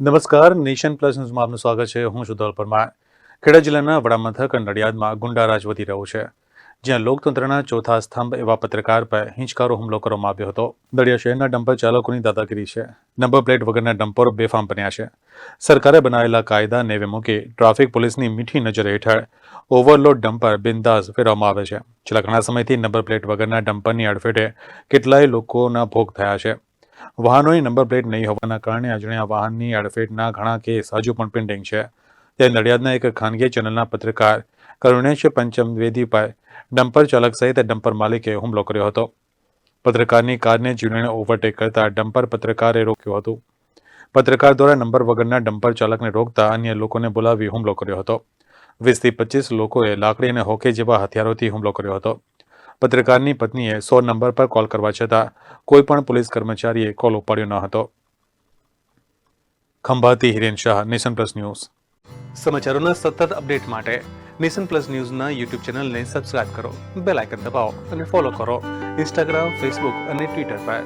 નમસ્કાર, nation plus ન્યૂઝમાં આપનું સ્વાગત છે. હું સુધોલ પરમાર ખેડા જિલ્લાના વડામથક નડિયાદમાં ગુંડારાજ વધી રહ્યો છે. જ્યાં લોકતંત્રના ચોથા સ્તંભ એવા પત્રકાર પર હિંચકારો હુમલો કરવામાં આવ્યો હતો. નડિયાદ શહેરના ડમ્પર ચાલકોની દાદાગીરી છે. નંબર પ્લેટ વગરના ડમ્પરો બેફામ બન્યા છે. સરકારે બનાવેલા કાયદા નેવે મૂકી ટ્રાફિક પોલીસની મીઠી નજર હેઠળ ઓવરલોડ ડમ્પર બિંદાસ ફેરવવામાં આવે છે. છેલ્લા ઘણા સમયથી નંબર પ્લેટ વગરના ડમ્પરની અડફેટે કેટલાય લોકોના ભોગ થયા છે. વાહનોની નંબર પ્લેટ નહીં હોવાના કારણે અજાણ્યા વાહનની અડફેટના ઘણા કેસ હજુ પણ પેન્ડિંગ છે. ત્યારે નડિયાદના એક ખાનગી ચેનલના પત્રકાર કરુણેશ પંચમવેદી પર ડમ્પર ચાલક સહિત ડમ્પર માલિકે હુમલો કર્યો હતો. પત્રકારની કારને જીવણીને ઓવરટેક કરતા ડમ્પર પત્રકારે રોક્યું હતું. પત્રકાર દ્વારા નંબર વગરના ડમ્પર ચાલકને રોકતા અન્ય લોકોને બોલાવી હુમલો કર્યો હતો. વીસથી પચીસ લોકોએ લાકડી અને હોકે જેવા હથિયારોથી હુમલો કર્યો હતો. પત્રકારની પત્નીએ સો નંબર પર કોલ કરવા છતાં કોઈ પણ પોલીસ કર્મચારીએ કોલ ઉપાડ્યો ન હતો. ખંભાતી Hiren Shah, Nation Plus News. સમાચારોના સતત અપડેટ માટે નેશન પ્લસ ન્યૂઝના યુટ્યુબ ચેનલને સબસ્ક્રાઇબ કરો, બેલ આઇકન દબાવો અને ફોલો કરો ઇન્સ્ટાગ્રામ, ફેસબુક અને ટ્વિટર પર.